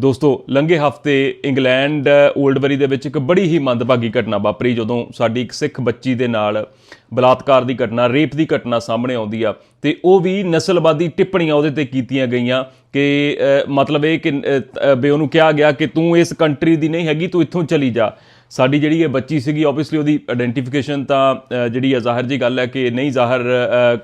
ਦੋਸਤੋ ਲੰਘੇ ਹਫ਼ਤੇ ਇੰਗਲੈਂਡ ਓਲਡਬਰੀ ਦੇ ਵਿੱਚ ਇੱਕ ਬੜੀ ਹੀ ਮੰਦਭਾਗੀ ਘਟਨਾ ਵਾਪਰੀ ਜਦੋਂ ਸਾਡੀ ਇੱਕ ਸਿੱਖ ਬੱਚੀ ਦੇ ਨਾਲ ਬਲਾਤਕਾਰ ਦੀ ਘਟਨਾ ਰੇਪ ਦੀ ਘਟਨਾ ਸਾਹਮਣੇ ਆਉਂਦੀ ਆ। ਤੇ ਉਹ ਵੀ ਨਸਲਵਾਦੀ ਟਿੱਪਣੀਆਂ ਉਹਦੇ ਤੇ ਕੀਤੀਆਂ ਗਈਆਂ ਕਿ ਮਤਲਬ ਇਹ ਕਿ ਅ, ਵੀ ਉਹਨੂੰ ਕਿਹਾ ਗਿਆ ਕਿ ਤੂੰ ਇਸ ਕੰਟਰੀ ਦੀ ਨਹੀਂ ਹੈਗੀ ਤੂੰ ਇੱਥੋਂ ਚਲੀ ਜਾ। ਸਾਡੀ ਜਿਹੜੀ ਇਹ ਬੱਚੀ ਸੀਗੀ ਆਬਵੀਅਸਲੀ ਉਹਦੀ ਆਇਡੈਂਟੀਫਿਕੇਸ਼ਨ ਤਾਂ ਜਿਹੜੀ ਹੈ ਜ਼ਾਹਰ ਜੀ ਗੱਲ ਹੈ ਕਿ ਨਹੀਂ ਜ਼ਾਹਰ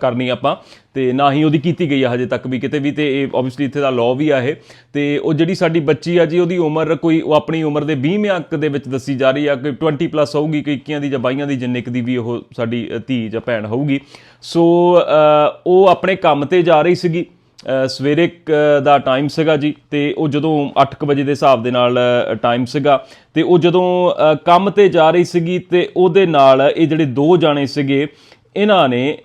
ਕਰਨੀ ਆਪਾਂ, ਤੇ ਨਾ ਹੀ ਉਹਦੀ ਕੀਤੀ ਗਈ ਹੈ ਹਜੇ ਤੱਕ ਵੀ ਕਿਤੇ ਵੀ, ਤੇ ਇਹ ਆਬਵੀਅਸਲੀ ਇੱਥੇ ਦਾ ਲਾਅ ਵੀ ਆ ਇਹ। ਤੇ ਉਹ ਜਿਹੜੀ ਸਾਡੀ ਬੱਚੀ ਆ ਜੀ, ਉਹਦੀ ਉਮਰ ਕੋਈ, ਉਹ ਆਪਣੀ ਉਮਰ ਦੇ 20ਵੇਂ ਅੰਕ ਦੇ ਵਿੱਚ ਦੱਸੀ ਜਾ ਰਹੀ ਆ ਕਿ 20 ਪਲੱਸ ਹੋਊਗੀ, ਕਿ 21 ਦੀ ਜਾਂ 22 ਦੀ, ਜਿੰਨੇ ਕੁ ਦੀ ਵੀ ਉਹ ਸਾਡੀ ਧੀ ਜਾਂ ਭੈਣ ਹੋਊਗੀ। ਸੋ ਉਹ ਆਪਣੇ ਕੰਮ ਤੇ ਜਾ ਰਹੀ ਸੀਗੀ। ਸਵੇਰੇ ਦਾ ਟਾਈਮ ਸੀਗਾ ਜੀ ਤੇ ਉਹ ਜਦੋਂ 8:00 ਵਜੇ ਦੇ ਹਿਸਾਬ ਦੇ ਨਾਲ ਟਾਈਮ ਸੀਗਾ ਤੇ ਉਹ ਜਦੋਂ ਕੰਮ ਤੇ ਜਾ ਰਹੀ ਸੀਗੀ ਤੇ ਉਹਦੇ ਨਾਲ ਇਹ ਜਿਹੜੇ ਦੋ ਜਾਣੇ ਸੀਗੇ, ਇਹਨਾਂ ਨੇ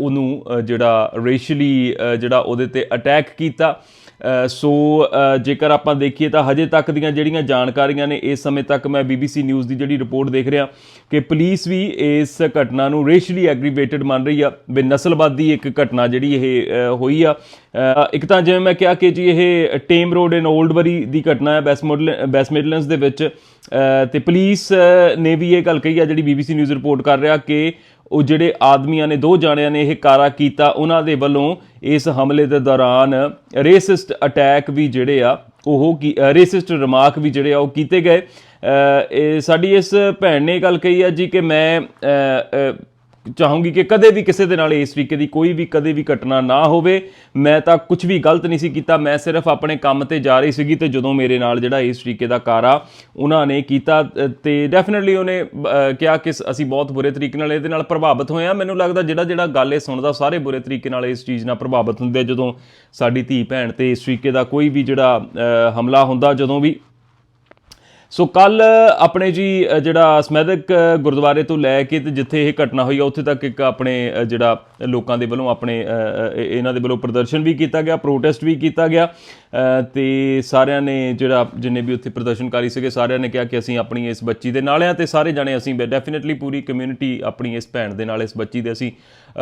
ਉਹਨੂੰ ਜਿਹੜਾ ਰੇਸ਼ਲੀ ਜਿਹੜਾ ਉਹਦੇ ਤੇ ਅਟੈਕ ਕੀਤਾ। ਸੋ ਜੇਕਰ ਆਪਾਂ ਦੇਖੀਏ ਤਾਂ ਹਜੇ ਤੱਕ ਦੀਆਂ ਜਿਹੜੀਆਂ ਜਾਣਕਾਰੀਆਂ ਨੇ ਇਸ ਸਮੇਂ ਤੱਕ ਮੈਂ BBC ਨਿਊਜ਼ ਦੀ ਜਿਹੜੀ ਰਿਪੋਰਟ ਦੇਖ ਰਿਹਾ ਕਿ ਪੁਲਿਸ ਵੀ ਇਸ ਘਟਨਾ ਨੂੰ ਰੇਸ਼ਲੀ ਐਗਰੀਵੇਟਡ ਮੰਨ ਰਹੀ ਆ ਵੀ ਨਸਲਵਾਦੀ ਇੱਕ ਘਟਨਾ ਜਿਹੜੀ ਇਹ ਹੋਈ ਆ। ਇੱਕ ਤਾਂ ਜਿਵੇਂ ਮੈਂ ਕਿਹਾ ਕਿ ਜੀ ਇਹ ਟੇਮ ਰੋਡ ਇਨ ਓਲਡਬਰੀ ਦੀ ਘਟਨਾ ਹੈ ਬੈਸ ਬੈਸ ਮਿਡਲੈਂਡਸ ਦੇ ਵਿੱਚ। ਅ, ਤੇ ਪੁਲਿਸ ਨੇ ਵੀ ਇਹ ਗੱਲ ਕਹੀ ਆ ਜਿਹੜੀ BBC ਨਿਊਜ਼ ਰਿਪੋਰਟ ਕਰ ਰਿਹਾ ਕਿ ਉਹ ਜਿਹੜੇ ਆਦਮੀਆਂ ਨੇ, ਦੋ ਜਾਣਿਆਂ ਨੇ ਇਹ ਕਾਰਾ ਕੀਤਾ, ਉਹਨਾਂ ਦੇ ਵੱਲੋਂ ਇਸ ਹਮਲੇ ਦੇ ਦੌਰਾਨ ਰੇਸਿਸਟ ਅਟੈਕ ਵੀ ਜਿਹੜੇ ਆ, ਉਹ ਕੀ ਰੇਸਿਸਟ ਰਿਮਾਰਕ ਵੀ ਜਿਹੜੇ ਆ, ਉਹ ਕੀਤੇ ਗਏ। ਇਹ ਸਾਡੀ ਇਸ ਭੈਣ ਨੇ ਇਹ ਗੱਲ ਕਹੀ ਆ ਜੀ ਕਿ ਮੈਂ ਚਾਹੂੰਗੀ ਕਿ ਕਦੇ ਵੀ ਕਿਸੇ ਦੇ ਨਾਲ ਇਸ ਤਰੀਕੇ ਦੀ ਕੋਈ ਵੀ ਕਦੇ ਵੀ ਘਟਨਾ ਨਾ ਹੋਵੇ। ਮੈਂ ਤਾਂ ਕੁਝ ਵੀ ਗਲਤ ਨਹੀਂ ਸੀ ਕੀਤਾ। ਮੈਂ ਸਿਰਫ ਆਪਣੇ ਕੰਮ ਤੇ ਜਾ ਰਹੀ ਸੀਗੀ ਤੇ ਜਦੋਂ ਮੇਰੇ ਨਾਲ ਜਿਹੜਾ ਇਸ ਤਰੀਕੇ ਦਾ ਕਾਰਾ ਉਹਨਾਂ ਨੇ ਕੀਤਾ ਅ, ਤੇ ਡੈਫੀਨਿਟਲੀ ਉਹਨੇ ਕਿਹਾ ਕਿ ਅਸੀਂ ਬਹੁਤ ਬੁਰੇ ਤਰੀਕੇ ਨਾਲ ਇਹਦੇ ਨਾਲ ਪ੍ਰਭਾਵਿਤ ਹੋਏ ਆ ਮੈਨੂੰ ਲੱਗਦਾ ਜਿਹੜਾ ਜਿਹੜਾ ਗੱਲ ਇਹ ਸੁਣਦਾ ਸਾਰੇ ਬੁਰੇ ਤਰੀਕੇ ਨਾਲ ਇਸ ਚੀਜ਼ ਨਾਲ ਪ੍ਰਭਾਵਿਤ ਹੁੰਦੇ ਆ। ਜਦੋਂ ਸਾਡੀ ਧੀ ਭੈਣ ਤੇ ਇਸ ਤਰੀਕੇ ਦਾ ਕੋਈ ਵੀ ਜਿਹੜਾ ਹਮਲਾ ਹੁੰਦਾ ਜਦੋਂ ਵੀ ਸੋ ਕੱਲ ਆਪਣੇ ਜੀ ਜਿਹੜਾ ਸਮੈਦਕ ਗੁਰਦੁਆਰੇ ਤੋਂ ਲੈ ਕੇ ਤੇ ਜਿੱਥੇ ਇਹ ਘਟਨਾ ਹੋਈ ਆ ਉੱਥੇ ਤੱਕ ਇੱਕ ਆਪਣੇ ਜਿਹੜਾ ਲੋਕਾਂ ਦੇ ਵੱਲੋਂ ਆਪਣੇ ਇਹਨਾਂ ਦੇ ਵੱਲੋਂ ਪ੍ਰਦਰਸ਼ਨ ਵੀ ਕੀਤਾ ਗਿਆ ਪ੍ਰੋਟੈਸਟ ਵੀ ਕੀਤਾ ਗਿਆ ਅ, ਤੇ ਸਾਰਿਆਂ ਨੇ ਜਿਹੜਾ ਜਿੰਨੇ ਵੀ ਉੱਥੇ ਪ੍ਰਦਰਸ਼ਨਕਾਰੀ ਸੀਗੇ ਸਾਰਿਆਂ ਨੇ ਕਿਹਾ ਕਿ ਅਸੀਂ ਆਪਣੀ ਇਸ ਬੱਚੀ ਦੇ ਨਾਲ ਆ ਤੇ ਸਾਰੇ ਜਣੇ ਅਸੀਂ ਡੈਫੀਨਿਟਲੀ ਪੂਰੀ ਕਮਿਊਨਿਟੀ ਆਪਣੀ ਇਸ ਭੈਣ ਦੇ ਨਾਲ ਇਸ ਬੱਚੀ ਦੇ ਅਸੀਂ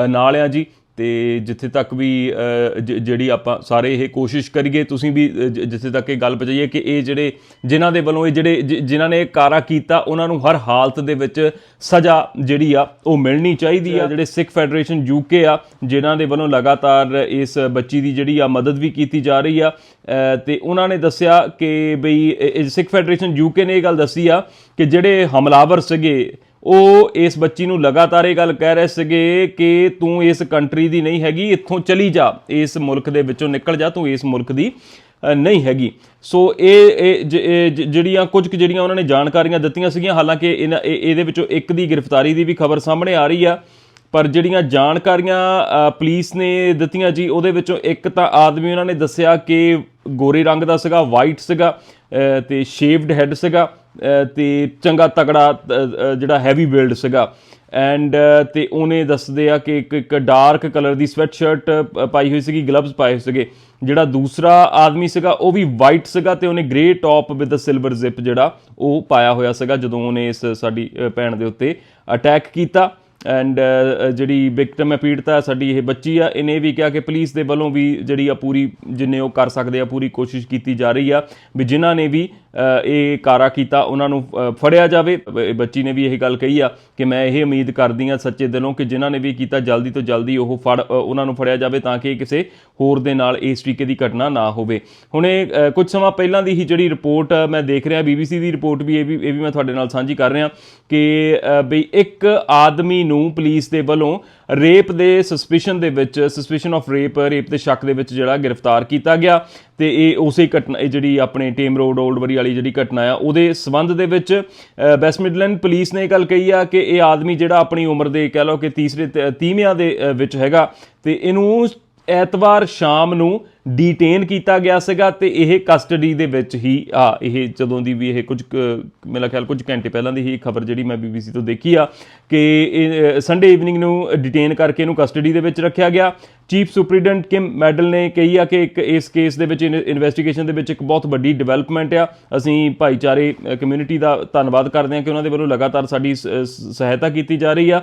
ਨਾਲ ਆ ਜੀ। ਤੇ ਜਿੱਥੇ ਤੱਕ ਵੀ ਜਿਹੜੀ ਆਪਾਂ ਸਾਰੇ ਇਹ ਕੋਸ਼ਿਸ਼ ਕਰੀਏ ਤੁਸੀਂ ਵੀ ਜਿੱਥੇ ਤੱਕ ਇਹ ਗੱਲ ਪਹੁੰਚਾਈਏ ਕਿ ਇਹ ਜਿਹੜੇ ਜਿਨ੍ਹਾਂ ਦੇ ਵੱਲੋਂ ਇਹ ਜਿਹੜੇ ਜਿਨ੍ਹਾਂ ਨੇ ਕਾਰਾ ਕੀਤਾ ਉਹਨਾਂ ਨੂੰ ਹਰ ਹਾਲਤ ਦੇ ਵਿੱਚ ਸਜ਼ਾ ਜਿਹੜੀ ਆ ਉਹ ਮਿਲਣੀ ਚਾਹੀਦੀ ਆ। ਜਿਹੜੇ ਸਿੱਖ ਫੈਡਰੇਸ਼ਨ ਯੂਕੇ ਆ ਜਿਨ੍ਹਾਂ ਦੇ ਵੱਲੋਂ ਲਗਾਤਾਰ ਇਸ ਬੱਚੀ ਦੀ ਜਿਹੜੀ ਆ ਮਦਦ ਵੀ ਕੀਤੀ ਜਾ ਰਹੀ ਆ ਤੇ ਉਹਨਾਂ ਨੇ ਦੱਸਿਆ ਕਿ ਬਈ ਸਿੱਖ ਫੈਡਰੇਸ਼ਨ ਯੂਕੇ ਨੇ ਇਹ ਗੱਲ ਦੱਸੀ ਆ ਕਿ ਜਿਹੜੇ ਹਮਲਾਵਰ ਸੀਗੇ ਉਹ ਇਸ ਬੱਚੀ ਨੂੰ ਲਗਾਤਾਰ ਇਹ ਗੱਲ ਕਹਿ ਰਹੇ ਸੀਗੇ ਕਿ ਤੂੰ ਇਸ ਕੰਟਰੀ ਦੀ ਨਹੀਂ ਹੈਗੀ ਇੱਥੋਂ ਚਲੀ ਜਾ ਇਸ ਮੁਲਕ ਦੇ ਵਿੱਚੋਂ ਨਿਕਲ ਜਾ ਤੂੰ ਇਸ ਮੁਲਕ ਦੀ ਨਹੀਂ ਹੈਗੀ। ਸੋ ਇਹ ਜਿਹੜੀਆਂ ਕੁਝ ਕੁ ਜਿਹੜੀਆਂ ਉਹਨਾਂ ਨੇ ਜਾਣਕਾਰੀਆਂ ਦਿੱਤੀਆਂ ਸੀਗੀਆਂ ਹਾਲਾਂਕਿ ਇਹਨਾਂ ਇਹ- ਇਹਦੇ ਵਿੱਚੋਂ ਇੱਕ ਦੀ ਗ੍ਰਿਫਤਾਰੀ ਦੀ ਵੀ ਖਬਰ ਸਾਹਮਣੇ ਆ ਰਹੀ ਆ ਪਰ ਜਿਹੜੀਆਂ ਜਾਣਕਾਰੀਆਂ ਅ, ਪੁਲਿਸ ਨੇ ਦਿੱਤੀਆਂ ਜੀ ਉਹਦੇ ਵਿੱਚੋਂ ਇੱਕ ਤਾਂ ਆਦਮੀ ਉਹਨਾਂ ਨੇ ਦੱਸਿਆ ਕਿ ਗੋਰੇ ਰੰਗ ਦਾ ਸੀਗਾ ਵਾਈਟ ਸੀਗਾ ਅ, ਤੇ ਸ਼ੇਵਡ ਹੈਡ ਸੀਗਾ ਤੇ ਚੰਗਾ ਤਕੜਾ ਜਿਹੜਾ ਹੈਵੀ ਬਿਲਡ ਸੀਗਾ। ਐਂਡ ਤੇ ਉਹਨੇ ਦੱਸਦੇ ਆ ਕਿ ਇੱਕ ਇੱਕ ਡਾਰਕ ਕਲਰ ਦੀ ਸਵੈਟ ਸ਼ਰਟ ਪਾਈ ਹੋਈ ਸੀਗੀ ਗਲਵਜ਼ ਪਾਏ ਹੋਏ ਸੀਗੇ। ਜਿਹੜਾ ਦੂਸਰਾ ਆਦਮੀ ਸੀਗਾ, ਉਹ ਵੀ ਵਾਈਟ ਸੀਗਾ ਤੇ ਉਹਨੇ grey top with a silver zip ਜਿਹੜਾ ਉਹ ਪਾਇਆ ਹੋਇਆ ਸੀਗਾ ਜਦੋਂ ਉਹਨੇ ਇਸ ਸਾਡੀ ਭੈਣ ਦੇ ਉੱਤੇ ਅਟੈਕ ਕੀਤਾ। ਐਂਡ ਜਿਹੜੀ ਵਿਕਟਮ ਹੈ, ਪੀੜਤਾ ਹੈ, ਸਾਡੀ ਇਹ ਬੱਚੀ ਆ, ਇਹਨੇ ਵੀ ਕਿਹਾ ਕਿ ਪੁਲਿਸ ਦੇ ਵੱਲੋਂ ਵੀ ਜਿਹੜੀ ਆ ਪੂਰੀ ਜਿੰਨੇ ਉਹ ਕਰ ਸਕਦੇ ਆ, ਪੂਰੀ ਕੋਸ਼ਿਸ਼ ਕੀਤੀ ਜਾ ਰਹੀ ਆ ਵੀ ਜਿਨ੍ਹਾਂ ਨੇ ਵੀ ਇਹ ਕਾਰਾ ਕੀਤਾ, ਉਹਨਾਂ ਨੂੰ ਫੜਿਆ ਜਾਵੇ। ਬੱਚੀ ਨੇ ਵੀ ਇਹ ਗੱਲ ਕਹੀ ਆ ਕਿ ਮੈਂ ਇਹ ਉਮੀਦ ਕਰਦੀ ਆ ਸੱਚੇ ਦਿਲੋਂ ਕਿ ਜਿਨ੍ਹਾਂ ਨੇ ਵੀ ਕੀਤਾ, ਜਲਦੀ ਤੋਂ ਜਲਦੀ ਉਹ ਫੜ ਉਹਨਾਂ ਨੂੰ ਫੜਿਆ ਜਾਵੇ ਤਾਂ ਕਿ ਕਿਸੇ ਹੋਰ ਦੇ ਨਾਲ ਇਸ ਤਰੀਕੇ ਦੀ ਘਟਨਾ ਨਾ ਹੋਵੇ। ਹੁਣ ਇਹ ਕੁਝ ਸਮਾਂ ਪਹਿਲਾਂ ਦੀ ਹੀ ਜਿਹੜੀ ਰਿਪੋਰਟ ਮੈਂ ਦੇਖ ਰਿਹਾ BBC ਦੀ ਰਿਪੋਰਟ ਵੀ ਇਹ ਵੀ ਇਹ ਵੀ ਮੈਂ ਤੁਹਾਡੇ ਨਾਲ ਸਾਂਝੀ ਕਰ ਰਿਹਾ ਕਿ ਬਈ ਇੱਕ ਆਦਮੀ ਨੂੰ ਪੁਲਿਸ ਦੇ ਵੱਲੋਂ ਰੇਪ ਦੇ ਸਸਪੀਸ਼ਨ ਦੇ ਵਿੱਚ ਸਸਪੀਸ਼ਨ ਆਫ ਰੇਪ ਰੇਪ ਦੇ ਸ਼ੱਕ ਦੇ ਵਿੱਚ ਜਿਹੜਾ ਗ੍ਰਿਫਤਾਰ ਕੀਤਾ ਗਿਆ ਤੇ ਇਹ ਉਸੇ ਘਟਨਾ ਇਹ ਜਿਹੜੀ ਆਪਣੇ ਟੇਮ ਰੋਡ ਓਲਡਬਰੀ ਵਾਲੀ ਜਿਹੜੀ ਘਟਨਾ ਆ ਉਹਦੇ ਸਬੰਧ ਦੇ ਵਿੱਚ ਅ, ਵੈਸਟ ਮਿਡਲੈਂਡ ਪੁਲਿਸ ਨੇ ਇਹ ਗੱਲ ਕਹੀ ਆ ਕਿ ਇਹ ਆਦਮੀ ਜਿਹੜਾ ਆਪਣੀ ਉਮਰ ਦੇ ਕਹਿ ਲਓ ਕਿ ਤੀਸਰੇ ਤੇ- ਤੀਵਿਆਂ ਦੇ ਵਿੱਚ ਹੈਗਾ ਤੇ ਇਹਨੂੰ ਐਤਵਾਰ ਸ਼ਾਮ ਨੂੰ ਡੀਟੇਨ ਕੀਤਾ ਗਿਆ ਸੀਗਾ ਤੇ ਇਹ ਕਸਟਡੀ ਦੇ ਵਿੱਚ ਹੀ, ਆ, ਇਹ ਜਦੋਂ ਦੀ ਵੀ ਇਹ ਕੁਝ ਕੁ- ਮੇਰਾ ਖਿਆਲ ਕੁਝ ਘੰਟੇ ਪਹਿਲਾਂ ਦੀ ਹੀ ਖਬਰ ਜਿਹੜੀ ਮੈਂ BBC ਤੋਂ ਦੇਖੀ ਆ ਕਿ ਸੰਡੇ ਈਵਨਿੰਗ ਨੂੰ ਡਿਟੇਨ ਕਰਕੇ ਇਹਨੂੰ ਕਸਟਡੀ ਦੇ ਵਿੱਚ ਰੱਖਿਆ ਗਿਆ। ਚੀਫ ਸੁਪਰੀਡੈਂਟ ਕਿਮ ਮੈਡਲ ਨੇ ਕਹੀ ਆ ਕਿ ਇੱਕ ਇਸ ਕੇਸ ਦੇ ਵਿੱਚ ਇਨਵੈਸਟੀਗੇਸ਼ਨ ਦੇ ਵਿੱਚ ਇੱਕ ਬਹੁਤ ਵੱਡੀ ਡਿਵੈਲਪਮੈਂਟ ਆ। ਅਸੀਂ ਭਾਈਚਾਰੇ ਕਮਿਊਨਿਟੀ ਦਾ ਧੰਨਵਾਦ ਕਰਦੇ ਹਾਂ ਕਿ ਉਹਨਾਂ ਦੇ ਵੱਲੋਂ ਲਗਾਤਾਰ ਸਾਡੀ ਸ- ਸਹਾਇਤਾ ਕੀਤੀ ਜਾ ਰਹੀ ਆ।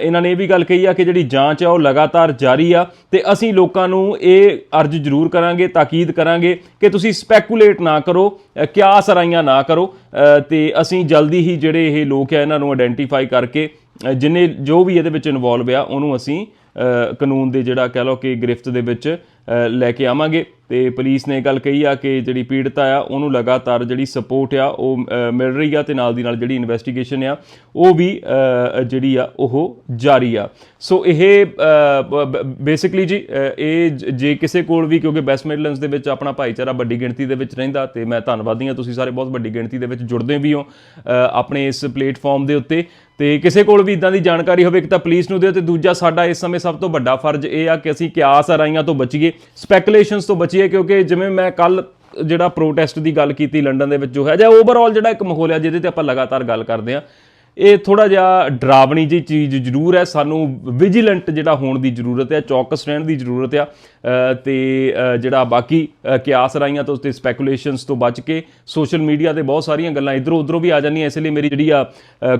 ਇਹਨਾਂ ਨੇ ਇਹ ਵੀ ਗੱਲ ਕਹੀ ਆ ਕਿ ਜਿਹੜੀ ਜਾਂਚ ਆ ਉਹ ਲਗਾਤਾਰ ਜਾਰੀ ਆ ਤੇ ਅਸੀਂ ਲੋਕਾਂ ਨੂੰ ਇਹ ਅਰਜ਼ ਜ਼ਰੂਰ ਕਰਾਂਗੇ ਤਾਕੀਦ ਕਰਾਂਗੇ ਕਿ ਤੁਸੀਂ ਸਪੈਕੂਲੇਟ ਨਾ ਕਰੋ ਕਿਆ ਸਰਾਈਆਂ ਨਾ ਕਰੋ ਅ, ਤੇ ਅਸੀਂ ਜਲਦੀ ਹੀ ਜਿਹੜੇ ਇਹ ਲੋਕ ਆ ਇਹਨਾਂ ਨੂੰ ਆਇਡੈਂਟੀਫਾਈ ਕਰਕੇ ਅ, ਜਿਨੇ ਜੋ ਵੀ ਇਹਦੇ ਵਿੱਚ ਇਨਵੋਲਵ ਆ ਉਹਨੂੰ ਅਸੀਂ ਕਾਨੂੰਨ ਦੇ ਜਿਹੜਾ ਕਹਿ ਲਓ ਕਿ ਗ੍ਰਿਫਤ ਦੇ ਵਿੱਚ ਲੈ ਕੇ ਆਵਾਂਗੇ। ਤੇ ਪੁਲਿਸ ਨੇ ਗੱਲ ਕਹੀ ਆ ਕਿ ਜਿਹੜੀ ਪੀੜਤਾ ਆ, ਉਹਨੂੰ ਲਗਾਤਾਰ ਜਿਹੜੀ ਸਪੋਰਟ ਆ, ਉਹ ਮਿਲ ਰਹੀ ਆ ਤੇ ਨਾਲ ਦੀ ਨਾਲ ਜਿਹੜੀ ਇਨਵੈਸਟੀਗੇਸ਼ਨ ਆ, ਉਹ ਵੀ ਜਿਹੜੀ ਆ, ਉਹ ਜਾਰੀ ਆ। ਸੋ ਇਹ ਬੇਸਿਕਲੀ ਜੀ ਇਹ ਜੇ ਕਿਸੇ ਕੋਲ ਵੀ, ਕਿਉਂਕਿ ਵੈਸਟ ਮਿਡਲੈਂਡਸ ਦੇ ਵਿੱਚ ਆਪਣਾ ਭਾਈਚਾਰਾ ਵੱਡੀ ਗਿਣਤੀ ਦੇ ਵਿੱਚ ਰਹਿੰਦਾ ਤੇ ਮੈਂ ਧੰਨਵਾਦੀ ਹਾਂ ਤੁਸੀਂ ਸਾਰੇ ਬਹੁਤ ਵੱਡੀ ਗਿਣਤੀ ਦੇ ਵਿੱਚ ਜੁੜਦੇ ਵੀ ਹੋ ਆਪਣੇ ਇਸ ਪਲੇਟਫਾਰਮ ਦੇ ਉੱਤੇ। ਤੇ ਕਿਸੇ ਕੋਲ ਵੀ ਇਦਾਂ ਦੀ ਜਾਣਕਾਰੀ ਹੋਵੇ, ਇੱਕ ਤਾਂ ਪੁਲਿਸ ਨੂੰ ਦਿਓ ਤੇ ਦੂਜਾ ਸਾਡਾ ਇਸ ਸਮੇਂ ਸਭ ਤੋਂ ਵੱਡਾ ਫਰਜ਼ ਇਹ ਆ ਕਿ ਅਸੀਂ ਕਿਆਸ ਰਾਈਆਂ ਤੋਂ ਬਚੀਏ ਸਪੈਕੂਲੇਸ਼ਨਸ ਤੋਂ ਬਚੀਏ, ਕਿਉਂਕਿ ਜਿਵੇਂ ਮੈਂ ਕੱਲ ਜਿਹੜਾ ਪ੍ਰੋਟੈਸਟ ਦੀ ਗੱਲ ਕੀਤੀ ਲੰਡਨ ਦੇ ਵਿੱਚ ਜੋ ਹੈ, ਜਾਂ ਓਵਰਆਲ ਜਿਹੜਾ ਇੱਕ ਮਾਹੌਲ ਹੈ ਜਿਹਦੇ ਤੇ ਆਪਾਂ ਲਗਾਤਾਰ ਗੱਲ ਕਰਦੇ ਆ ਇਹ ਥੋੜਾ ਜਿਹਾ ਡਰਾਵਣੀ ਜੀ ਚੀਜ਼ ਜ਼ਰੂਰ ਹੈ ਸਾਨੂੰ ਵਿਜੀਲੈਂਟ ਜਿਹੜਾ ਹੋਣ ਦੀ ਜ਼ਰੂਰਤ ਹੈ ਚੌਕਸ ਰਹਿਣ ਦੀ ਜ਼ਰੂਰਤ ਆ। ਅ, ਤੇ ਜਿਹੜਾ ਬਾਕੀ ਅ, ਕਿਆਸ ਰਾਈਆਂ ਤੋਂ ਤੇ ਸਪੈਕੂਲੇਸ਼ਨਸ ਤੋਂ ਬਚ ਕੇ ਸੋਸ਼ਲ ਮੀਡੀਆ ਤੇ ਬਹੁਤ ਸਾਰੀਆਂ ਗੱਲਾਂ ਇਧਰੋਂ ਉਧਰੋਂ ਵੀ ਆ ਜਾਂਦੀਆਂ ਇਸ ਲਈ ਮੇਰੀ ਜਿਹੜੀ ਆ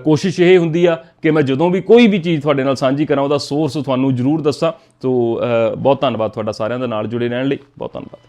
ਕੋਸ਼ਿਸ਼ ਇਹ ਹੁੰਦੀ ਆ ਕਿ ਮੈਂ ਜਦੋਂ ਵੀ ਕੋਈ ਵੀ ਚੀਜ਼ ਤੁਹਾਡੇ ਨਾਲ ਸਾਂਝੀ ਕਰਾਂ ਉਹਦਾ ਸੋਰਸ ਤੁਹਾਨੂੰ ਜ਼ਰੂਰ ਦੱਸਾਂ। ਤੋਂ ਬਹੁਤ ਧੰਨਵਾਦ ਤੁਹਾਡਾ ਸਾਰਿਆਂ ਦਾ ਨਾਲ ਜੁੜੇ ਰਹਿਣ ਲਈ। ਬਹੁਤ ਧੰਨਵਾਦ।